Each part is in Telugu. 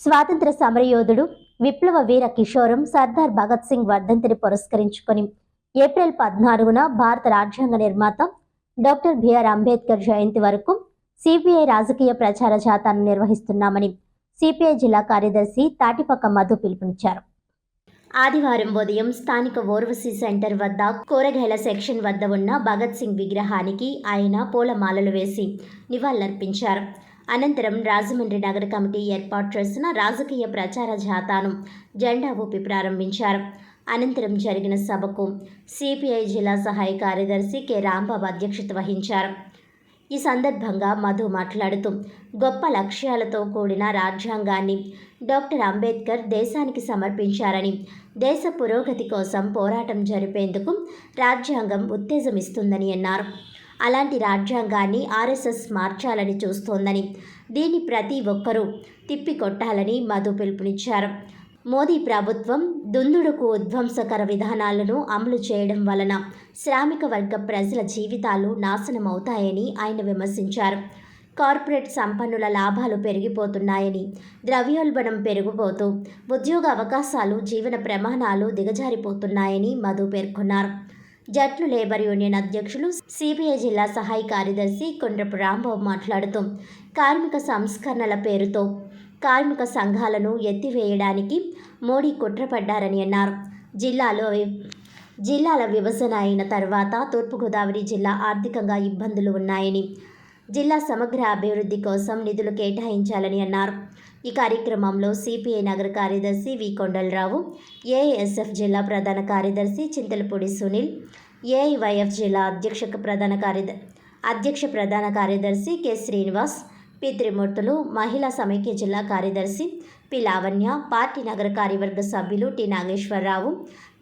స్వాతంత్ర సమరయోధుడు విప్లవ వీర కిషోరం సర్దార్ భగత్ సింగ్ వర్ధంతిని పురస్కరించుకొని ఏప్రిల్ పద్నాలుగున భారత రాజ్యాంగ నిర్మాత డాక్టర్ బిఆర్ అంబేద్కర్ జయంతి వరకు సిపిఐ రాజకీయ ప్రచార జాతాను నిర్వహిస్తున్నామని సిపిఐ జిల్లా కార్యదర్శి తాటిపక్క మధు పిలుపునిచ్చారు. ఆదివారం ఉదయం స్థానిక ఓర్వసీ సెంటర్ వద్ద కూరగాయల సెక్షన్ వద్ద ఉన్న భగత్ సింగ్ విగ్రహానికి ఆయన పూలమాలలు వేసి నివాళులర్పించారు. అనంతరం రాజమండ్రి నగర కమిటీ ఏర్పాటు చేసిన రాజకీయ ప్రచార జాతాను జెండా ఊపి ప్రారంభించారు. అనంతరం జరిగిన సభకు సిపిఐ జిల్లా సహాయ కార్యదర్శి కె. రాంబాబు అధ్యక్షత వహించారు. ఈ సందర్భంగా మధు మాట్లాడుతూ గొప్ప లక్ష్యాలతో కూడిన రాజ్యాంగాన్ని డాక్టర్ అంబేద్కర్ దేశానికి సమర్పించారని దేశ పురోగతి కోసం పోరాటం జరిపేందుకు రాజ్యాంగం ఉత్తేజమిస్తుందని అన్నారు. అలాంటి రాజ్యాంగాన్ని ఆర్ఎస్ఎస్ మార్చాలని చూస్తోందని దీన్ని ప్రతి ఒక్కరూ తిప్పికొట్టాలని మధు పిలుపునిచ్చారు. మోదీ ప్రభుత్వం దుందుడుకు ఉధ్వంసకర విధానాలను అమలు చేయడం వలన శ్రామిక వర్గ ప్రజల జీవితాలు నాశనమవుతాయని ఆయన విమర్శించారు. కార్పొరేట్ సంపన్నుల లాభాలు పెరిగిపోతున్నాయని ద్రవ్యోల్బణం పెరిగిపోతూ ఉద్యోగ అవకాశాలు జీవన ప్రమాణాలు దిగజారిపోతున్నాయని మధు పేర్కొన్నారు. జట్లు లేబర్ యూనియన్ అధ్యక్షులు సిపిఐ జిల్లా సహాయ కార్యదర్శి కొండ్రపు రాంబాబు మాట్లాడుతూ కార్మిక సంస్కరణల పేరుతో కార్మిక సంఘాలను ఎత్తివేయడానికి మోడీ కుట్రపడ్డారని అన్నారు. జిల్లాలో జిల్లాల విభజన అయిన తర్వాత తూర్పుగోదావరి జిల్లా ఆర్థికంగా ఇబ్బందులు ఉన్నాయని జిల్లా సమగ్ర అభివృద్ధి కోసం నిధులు కేటాయించాలని అన్నారు. ఈ కార్యక్రమంలో సిపిఐ నగర కార్యదర్శి వి. కొండలరావు ఏఎస్ఎఫ్ జిల్లా ప్రధాన కార్యదర్శి చింతలపూడి సునీల్ ఏఐవైఎఫ్ జిల్లా అధ్యక్ష ప్రధాన కార్యద అధ్యక్ష ప్రధాన కార్యదర్శి కె. శ్రీనివాస్ పి త్రిమూర్తులు మహిళా సమైక్య జిల్లా కార్యదర్శి పి. లావణ్య పార్టీ నగర కార్యవర్గ సభ్యులు టి. నాగేశ్వరరావు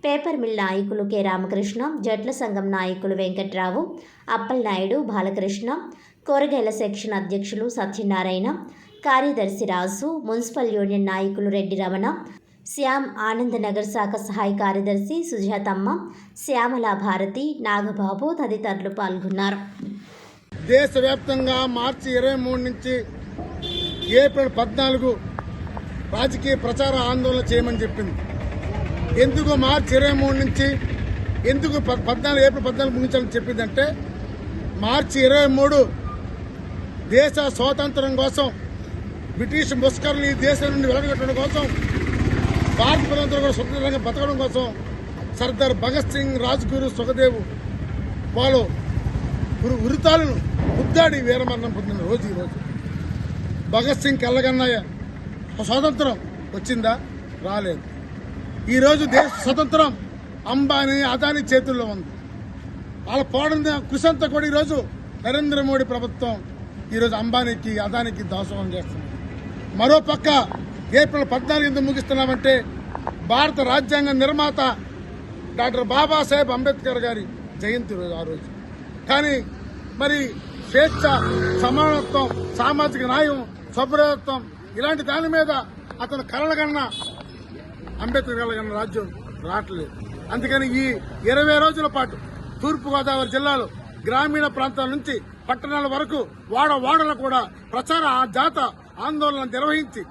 పేపర్ మిల్ నాయకులు కె. రామకృష్ణ జట్ల సంఘం నాయకులు వెంకట్రావు అప్పల్ నాయుడు బాలకృష్ణ కూరగాయల సెక్షన్ అధ్యక్షులు సత్యనారాయణ కార్యదర్శి రాజు మున్సిపల్ యూనియన్ నాయకులు రెడ్డి రమణ శ్యామ్ ఆనందనగర్ శాఖ సహాయ కార్యదర్శి సుజాతమ్మ శ్యామల భారతి నాగబాబు తదితరులు పాల్గొన్నారు. దేశవ్యాప్తంగా మార్చి ఇరవై మూడు నుంచి ఏప్రిల్ పద్నాలుగు రాజకీయ ప్రచార ఆందోళన చేయమని చెప్పింది. ఎందుకు మార్చి ఇరవై మూడు నుంచి ఎందుకు పద్నాలుగు ఏప్రిల్ పద్నాలుగు ముగించాలని చెప్పిందంటే మార్చి ఇరవై మూడు దేశ స్వాతంత్రం కోసం బ్రిటిష్ ముస్కర్లు ఈ దేశం నుండి వెలగొట్టడం కోసం భారత ప్రజలందరూ కూడా స్వతంత్రంగా బతకడం కోసం సర్దార్ భగత్ సింగ్ రాజ్గురు సుఖదేవ్ వాళ్ళు గురు ఉరితాలను ముద్దాడి వీరమరణం పొందిన రోజు ఈరోజు భగత్ సింగ్ కల్లగన్నయ్య స్వాతంత్రం వచ్చిందా? రాలేదు. ఈరోజు దేశ స్వతంత్రం అంబానీ అదాని చేతుల్లో ఉంది. వాళ్ళ పోవడం కృషి అంతా కూడా ఈరోజు నరేంద్ర మోడీ ప్రభుత్వం ఈరోజు అంబానీకి అదానికి దాసోహం చేస్తుంది. మరో పక్క ఏప్రిల్ పద్నాలుగు ఎందుకు ముగిస్తున్నామంటే భారత రాజ్యాంగ నిర్మాత డాక్టర్ బాబాసాహెబ్ అంబేద్కర్ గారి జయంతి రోజు ఆ రోజు. కానీ మరి స్వేచ్ఛ సమానత్వం సామాజిక న్యాయం సౌభ్రతత్వం ఇలాంటి దాని మీద అతను కలగన్న అంబేద్కర్ కలగన్న రాజ్యం రావట్లేదు. అందుకని ఈ ఇరవై రోజుల పాటు తూర్పుగోదావరి జిల్లాలో గ్రామీణ ప్రాంతాల నుంచి పట్టణాల వరకు వాడ వాడలు కూడా ప్రచార ఆ జాత ఆందోళన నిర్వహించి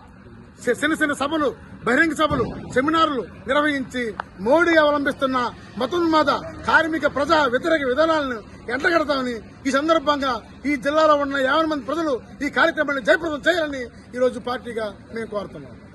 చిన్న చిన్న సభలు బహిరంగ సభలు సెమినార్లు నిర్వహించి మోడీ అవలంబిస్తున్న మతోన్మాద కార్మిక ప్రజా వ్యతిరేక విధానాలను ఎంటగడతామని ఈ సందర్భంగా ఈ జిల్లాలో ఉన్న యాభై మంది ప్రజలు ఈ కార్యక్రమాన్ని జయప్రదం చేయాలని ఈ రోజు పార్టీగా మేము కోరుతున్నాం.